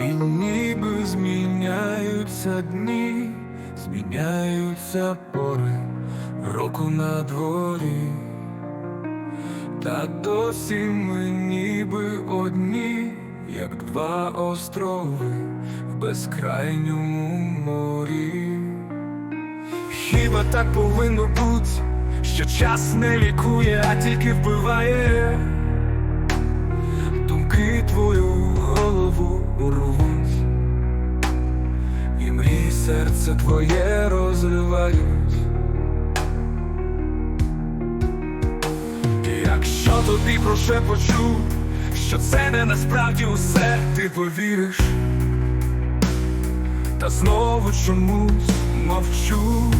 І ніби зміняються дні, зміняються пори року на дворі. Та досі ми ніби одні, як два острови в безкрайньому морі. Хіба так повинно бути, що час не лікує, а тільки вбиває думки твою серце твоє розривають. І Якщо тобі прошепочу, що це не насправді усе, ти повіриш, та знову чомусь мовчу.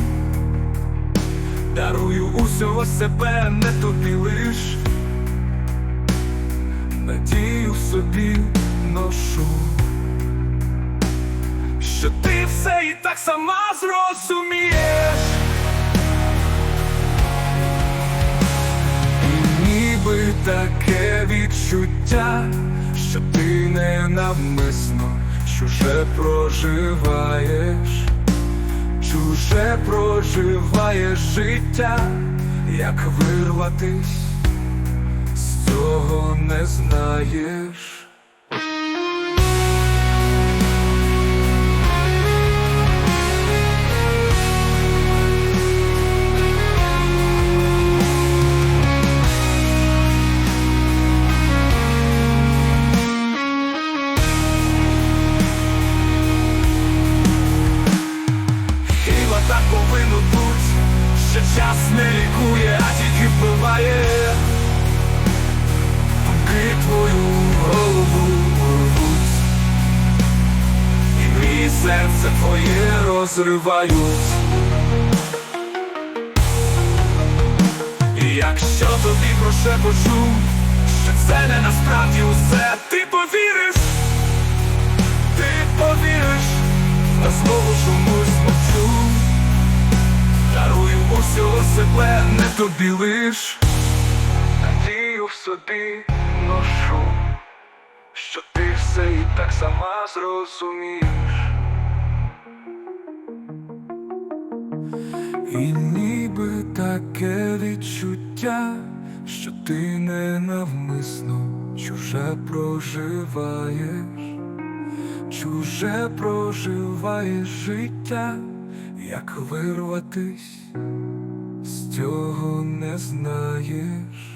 Дарую усього себе, не тобі лиш, надію собі ношу, що ти сама зрозумієш. І ніби таке відчуття, що ти ненавмисно чуже проживаєш, чуже проживаєш життя, як вирватись, з цього не знаєш. Час не лікує, а тільки вбиває. Думки твою голову рвуть І мій серце твоє розривають. І якщо тобі прошепочу, що це не насправді усе, ти повіриш, ти повіриш, та знову чомусь мовчу себе, не тобі лиш Надію в собі ношу, що ти все і так сама зрозумієш. І ніби таке відчуття, що ти ненавмисно чуже проживаєш, чуже проживаєш життя, як вирватись, цього не знаєш.